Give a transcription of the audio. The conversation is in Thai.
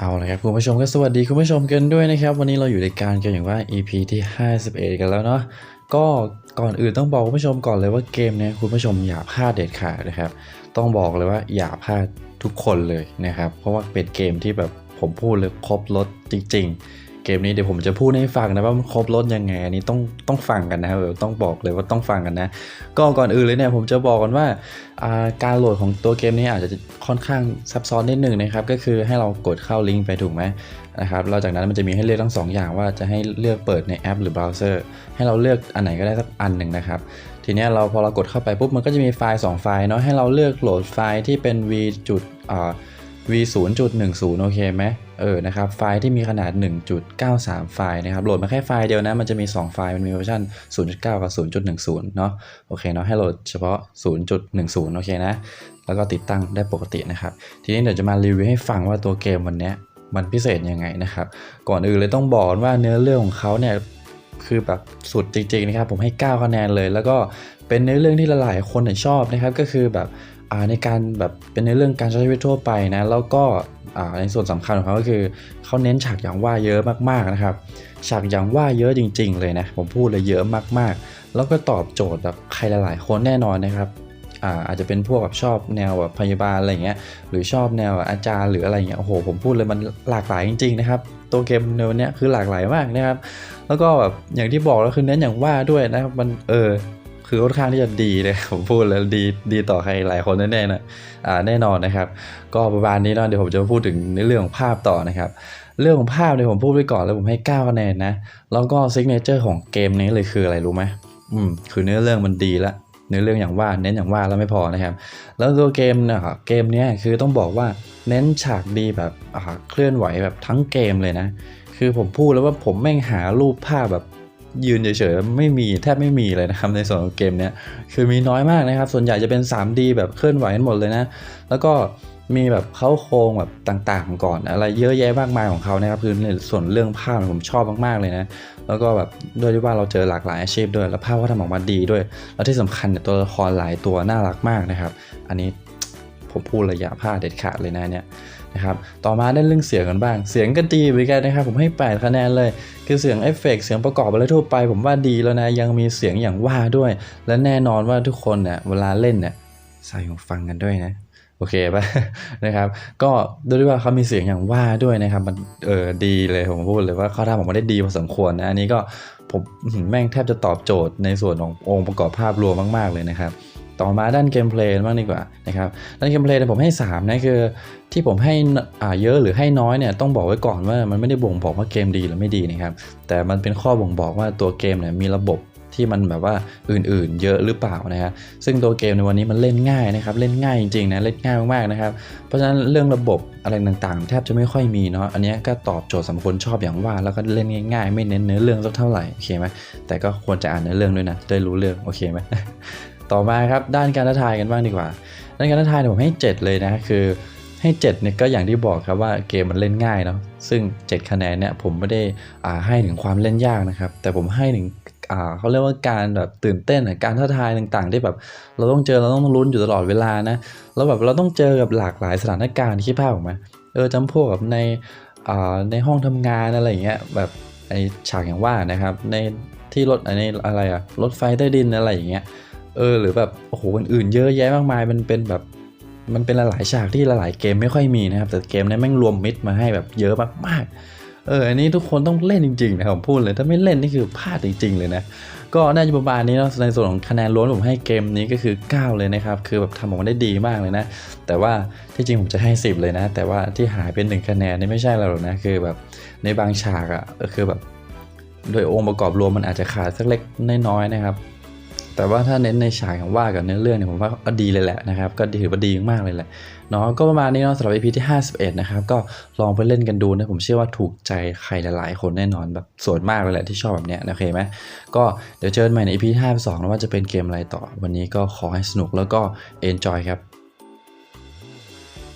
เอาละครับคุณผู้ชมก็สวัสดีคุณผู้ชมกันด้วยนะครับ วันนี้เราอยู่ในการกันอย่างว่า EP ที่ 51 กันแล้วเนาะก็ก่อนอื่นต้องบอกคุณผู้ชมก่อนเลยว่าเกมเนี้ยคุณผู้ชมอย่าพลาดเด็ดขาดนะครับ ต้องบอกเลยว่าอย่าพลาดทุกคนเลยนะครับ เพราะว่าเป็นเกมที่แบบผมพูดเลยครบรถจริง ๆ เกมนี้เดี๋ยวผมจะพูดให้ฟังนะว่ามันครบรถยังไงอันนี้ต้องต้องฟังกันนะครับต้องบอกเลยว่าต้องฟังกันนะ ก็ก่อนอื่นเลยเนี่ยผมจะบอกกันว่าการโหลดของตัวเกมนี้อาจจะค่อนข้างซับซ้อนนิดหนึ่งนะครับก็คือให้เรากดเข้าลิงก์ไปถูกไหมนะครับแล้วจากนั้นมันจะมีให้เลือกทั้งสองอย่างว่าจะให้เลือกเปิดในแอปหรือเบราว์เซอร์ให้เราเลือกอันไหนก็ได้สักอันหนึ่งนะครับทีนี้เราพอเรากดเข้าไปปุ๊บมันก็จะมีไฟล์ 2 ไฟล์เนาะให้เราเลือกโหลดไฟล์ที่เป็น v จุดอ่า v 0.10 โอเคไหมเออนะครับไฟล์ที่มีขนาด 1.93 ไฟล์นะครับโหลดมาแค่ไฟล์เดียวนะ มันจะมี 2 ไฟล์มันมีเวอร์ชัน0.9 กับ 0.10 เนาะโอเคเนาะให้โหลดเฉพาะ 0.10 โอเคนะ แล้วก็ติดตั้งได้ปกตินะครับ ทีนี้เดี๋ยวจะมารีวิวให้ฟังว่าตัวเกมวันนี้มันพิเศษยังไงนะครับ ก่อนอื่นเลยต้องบอกว่าเนื้อเรื่องของเขาเนี่ย คือแบบสุดจริงๆนะครับผมให้ 9 คะแนนเลย แล้วก็เป็นเนื้อเรื่องที่หลายๆคนชอบนะครับก็คือแบบในการแบบเป็นเนื้อเรื่องการใช้ชีวิตทั่วไปนะแล้วก็ในส่วนสำคัญของเขาก็คือเขาเน้นฉากอย่างว่าเยอะมากๆนะครับ ฉากอย่างว่าเยอะจริง ๆ เลยนะผมพูดเลยเยอะมากๆ แล้วก็ตอบโจทย์แบบใครหลายๆ คนแน่นอนนะครับอาจจะเป็นพวกแบบชอบแนวแบบพยาบาลอะไรเงี้ยหรือชอบแนวอาจารย์หรืออะไรเงี้ยโอ้โหผมพูดเลยมันหลากหลายจริงๆนะครับ ตัวเกมเนวเนี้ยคือหลากหลายมากนะครับ แล้วก็แบบอย่างที่บอกแล้วคือเน้นอย่างว่าด้วยนะครับมันเออคือค่อนข้างที่จะดีเลยผมพูดแล้วดีดีต่อใครหลายคนแน่ๆนะอ่าแน่นอนนะครับ ก็ประมาณนี้เนาะเดี๋ยวผมจะพูดถึงในเรื่องของภาพต่อนะครับ เรื่องของภาพเนี่ยผมพูดไว้ก่อนแล้วผมให้9คะแนนนะแล้วก็ซิกเนเจอร์ของเกมนี้เลยคืออะไรรู้ไหมอืมคือเนื้อเรื่องมันดีละ เนื้อเรื่องอย่างว่าเน้นอย่างว่าแล้วไม่พอนะครับ แล้วตัวเกมเนี่ยครับเกมนี้คือต้องบอกว่าเน้นฉากดีแบบเคลื่อนไหวแบบทั้งเกมเลยนะ คือผมพูดแล้วว่าผมแม่งหารูปภาพแบบยืนเฉยๆไม่มีแทบไม่มีเลยนะครับในส่วนของเกมเนี้ยคือมีน้อยมากนะครับ ส่วนใหญ่จะเป็น 3D แบบเคลื่อนไหวกันหมดเลยนะ แล้วก็ มีแบบเข้าโครงแบบต่างๆ ก่อนอะไรเยอะแยะมากมายของเขานะครับคือในส่วนเรื่องภาพผมชอบมากๆเลยนะแล้วก็แบบด้วยที่ว่าเราเจอหลากหลายอาชีพด้วย แล้วภาพก็ทำออกมาดีด้วย แล้วที่สำคัญเนี่ยตัวละครหลายตัวน่ารักมากนะครับ อันนี้ผมพูดระยะผ้าเด็ดขาดเลยนะเนี่ยนะครับต่อมาได้เรื่องเสียงกันบ้าง เสียงก็ดีเหมือนกันนะครับ ผมให้ 8 คะแนนเลย คือเสียงเอฟเฟกต์เสียงประกอบอะไรทั่วไป ผมว่าดีแล้วนะ ยังมีเสียงอย่างว่าด้วย และแน่นอนว่าทุกคนเนี่ยเวลาเล่นเนี่ยใส่หูฟังกันด้วยนะ โอเคปะนะครับ ก็ด้วยที่ว่าเขามีเสียงอย่างว่าด้วยนะครับ มันเออดีเลยผมพูดเลยว่าเขาทำออกมาได้ดีพอสมควรนะอันนี้ก็ผมแม่งแทบจะตอบโจทย์ในส่วนขององค์ประกอบภาพรวมมาก ๆ เลยนะครับ ต่อมาด้านเกมเพลย์บ้างดีกว่านะครับด้านเกมเพลย์เนี่ยผมให้3นะคือที่ผมให้อ่าเยอะหรือให้น้อยเนี่ยต้องบอกไว้ก่อนว่ามันไม่ได้บ่งบอกว่าเกมดีหรือไม่ดีนะครับแต่มันเป็นข้อบ่งบอกว่าตัวเกมเนี่ยมีระบบ ที่มันแบบว่าอื่นๆ เยอะหรือเปล่านะครับซึ่งตัวเกมในวันนี้มันเล่นง่ายนะครับ เล่นง่ายจริงๆนะเล่นง่ายมากๆนะครับ เพราะฉะนั้นเรื่องระบบอะไรต่างๆ แทบจะไม่ค่อยมีเนาะอันนี้ก็ตอบโจทย์สำหรับคนชอบอย่างว่า แล้วก็เล่นง่ายๆ ไม่เน้นเนื้อเรื่องสักเท่าไหร่โอเคไหมแต่ก็ควรจะอ่านเนื้อเรื่องด้วยนะได้รู้เรื่องโอเคไหมต่อมาครับด้านการท้าทายกันบ้างดีกว่าด้านการท้าทายผมให้ 7 เลยนะคือให้7เนี่ยก็อย่างที่บอกครับว่าเกมมันเล่นง่ายเนาะซึ่ง 7 คะแนนเนี่ยผมไม่ได้อ่าให้ถึงความเล่นยากนะครับ แต่ผมให้ถึง เขาเรียกว่าการแบบตื่นเต้นการท้าทายต่างๆ ที่แบบ เราต้องเจอเราต้องลุ้นอยู่ตลอดเวลานะแล้วแบบเราต้องเจอกับหลากหลายสถานการณ์คิดภาพออกไหมเออจำพวกแบบในอ่าในห้องทำงานอะไรอย่างเงี้ยแบบไอฉากอย่างว่านะครับ ในที่รถในอะไรอะรถไฟใต้ดินอะไรอย่างเงี้ยเออหรือแบบโอ้โหอื่นๆเยอะแยะมากมายมันเป็นแบบมันเป็นหลายๆฉากที่หลายๆเกมไม่ค่อยมีนะครับ แต่เกมนี้แม่งรวมมิตมาให้แบบเยอะมากๆ เอออันนี้ทุกคนต้องเล่นจริงๆนะผมพูดเลยถ้าไม่เล่นนี่คือพลาดจริง ๆ เลยนะก็น่าจะประมาณนี้เนาะในส่วนของคะแนนล้วนผมให้เกมนี้ก็คือ 9 เลยนะครับ คือแบบทำออกมาได้ดีมากเลยนะ แต่ว่าที่จริงผมจะให้ 10 เลยนะ แต่ว่าที่หายเป็น 1 คะแนนนี่ไม่ใช่หรอกนะ คือแบบในบางฉากอะ่ะคือแบบโดยองค์ประกอบรวมมันอาจจะขาดสักเล็กน้อยๆนะครับ แต่ว่าถ้าเน้นในฉากของว่ากับเนื้อเรื่องเนี่ยผมว่าก็ดีเลยแหละนะครับ ก็ถือว่าดีมากเลยแหละเนาะก็ประมาณนี้เนาะสำหรับ EP ที่ 51 นะครับ ก็ลองไปเล่นกันดูนะผมเชื่อว่าถูกใจใครหลาย ๆ คนแน่นอนแบบส่วนมากเลยแหละที่ชอบแบบเนี้ยโอเคไหมก็เดี๋ยวเจอกันใหม่ใน EP ที่52นะว่าจะเป็นเกมอะไรต่อ วันนี้ก็ขอให้สนุกแล้วก็ enjoy ครับ